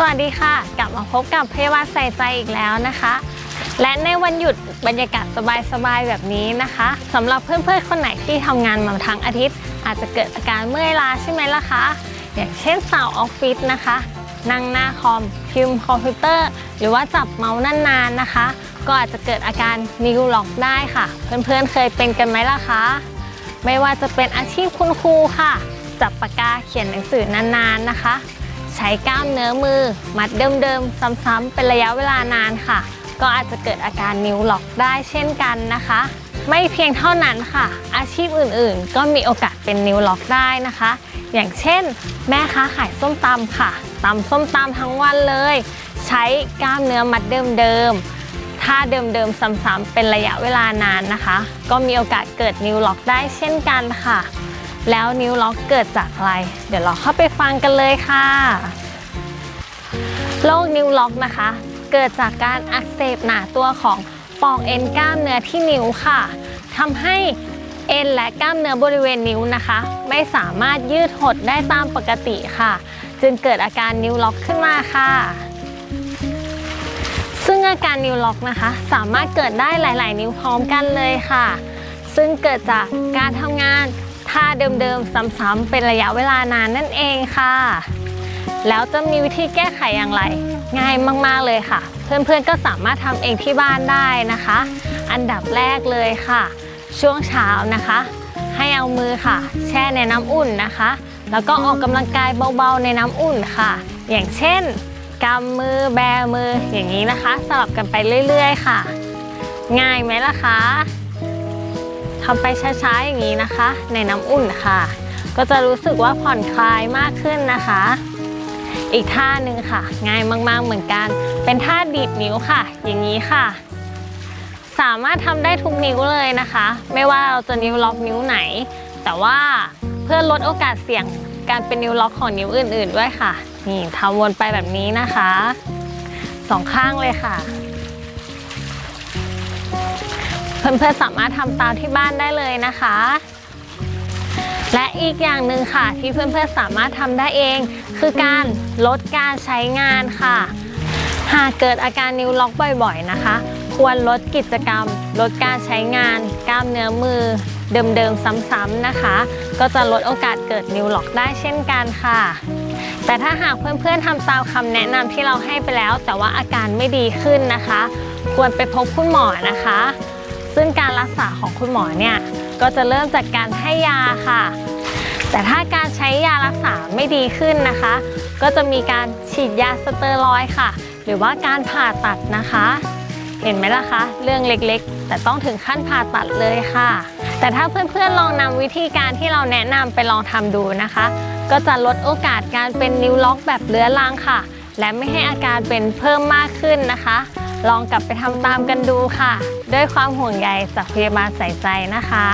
สวัสดีค่ะ กลับมาพบกับพยาบาลใส่ใจอีกแล้วนะคะ และในวันหยุดบรรยากาศสบายๆแบบนี้นะคะสำหรับเพื่อนๆคนไหนที่ทำงานมาทั้งอาทิตย์ อาจจะเกิดอาการเมื่อยล้าใช่ไหมล่ะคะอย่างเช่นสาวออฟฟิศนะคะ นั่งหน้าคอมพิมพ์คอมพิวเตอร์ หรือว่าจับเมาส์นานๆนะคะ ก็อาจจะเกิดอาการนิ้วล็อกได้ค่ะ เพื่อนๆเคยเป็นกันไหมล่ะคะไม่ว่าจะเป็นอาชีพคุณครูค่ะ จับปากกาเขียนหนังสือนานๆนะคะ ใช้กล้ามเนื้อมือ มัดเดิมๆ ซ้ำๆเป็นระยะเวลานานค่ะ ก็อาจจะเกิดอาการนิ้วล็อกได้เช่นกันนะคะ ไม่เพียงเท่านั้นค่ะ อาชีพอื่นๆ ก็มีโอกาสเป็นนิ้วล็อกได้นะคะ อย่างเช่น แม่ค้าขายส้มตำค่ะตำส้มตำทั้งวันเลย ใช้กล้ามเนื้อมัดเดิมๆท่าเดิมๆซ้ำๆเป็นระยะเวลานานนะคะ ก็มีโอกาสเกิดนิ้วล็อกได้เช่นกันค่ะ แล้วนิ้วล็อกเกิดจากอะไร เดี๋ยวเราเข้าไปฟังกันเลยค่ะโรคนิ้วล็อกนะคะ เกิดจากการอักเสบหนาตัวของปอกเอ็นกล้ามเนื้อที่นิ้วค่ะทำให้เอ็นและกล้ามเนื้อบริเวณนิ้วนะคะ ไม่สามารถยืดหดได้ตามปกติค่ะ จึงเกิดอาการนิ้วล็อกขึ้นมาค่ะ ซึ่งอาการนิ้วล็อกนะคะ สามารถเกิดได้หลาย ๆ นิ้วพร้อมกันเลยค่ะ ซึ่งเกิดจากการทำงานาเดิมๆ ซ้ำๆเป็นระยะเวลานานนั่นเองค่ะ แล้วจะมีวิธีแก้ไขอย่างไร ง่ายมากๆเลยค่ะ เพื่อนๆก็สามารถทำเองที่บ้านได้นะคะ อันดับแรกเลยค่ะ ช่วงเช้านะคะ ให้เอามือค่ะ แช่ในน้ำอุ่นนะคะ แล้วก็ออกกำลังกายเบาๆในน้ำอุ่นค่ะ อย่างเช่นกำมือแบมืออย่างนี้นะคะ สลับกันไปเรื่อย ๆ ค่ะ ง่ายไหมล่ะคะ ทำไปช้าๆอย่างนี้นะคะ ในน้ำอุ่นค่ะ ก็จะรู้สึกว่าผ่อนคลายมากขึ้นนะคะ อีกท่าหนึ่งค่ะ ง่ายมากๆเหมือนกัน เป็นท่าดีดนิ้วค่ะ อย่างนี้ค่ะ สามารถทำได้ทุกนิ้วเลยนะคะ ไม่ว่าเราจะนิ้วล็อกนิ้วไหน แต่ว่าเพื่อลดโอกาสเสี่ยงการเป็นนิ้วล็อกของนิ้วอื่น ๆ ด้วยค่ะ นี่ทำวนไปแบบนี้นะคะสองข้างเลยค่ะ เพื่อนๆสามารถทำตามที่บ้านได้เลยนะคะ และอีกอย่างหนึ่งค่ะ ที่เพื่อนๆสามารถทำได้เอง คือการลดการใช้งานค่ะ หากเกิดอาการนิ้วล็อกบ่อยๆนะคะ ควรลดกิจกรรม ลดการใช้งาน กล้ามเนื้อมือ เดิมๆซ้ำๆนะคะ ก็จะลดโอกาสเกิดนิ้วล็อกได้เช่นกันค่ะแต่ถ้าหากเพื่อนๆทำตามคำแนะนำที่เราให้ไปแล้ว แต่ว่าอาการไม่ดีขึ้นนะคะ ควรไปพบคุณหมอนะคะ ซึ่งการรักษาของคุณหมอเนี่ยก็จะเริ่มจากการให้ยาค่ะ แต่ถ้าการใช้ยารักษาไม่ดีขึ้นนะคะ ก็จะมีการฉีดยาสเตียรอยด์ค่ะ หรือว่าการผ่าตัดนะคะ เห็นไหมล่ะคะ เรื่องเล็กๆ แต่ต้องถึงขั้นผ่าตัดเลยค่ะ แต่ถ้าเพื่อนๆลองนำวิธีการที่เราแนะนำไปลองทำดูนะคะ ก็จะลดโอกาสการเป็นนิ้วล็อกแบบเรื้อรังค่ะ และไม่ให้อาการเป็นเพิ่มมากขึ้นนะคะ ลองกลับไปทำตามกันดูค่ะ ด้วยความห่วงใยจากพยาบาลใส่ใจนะคะ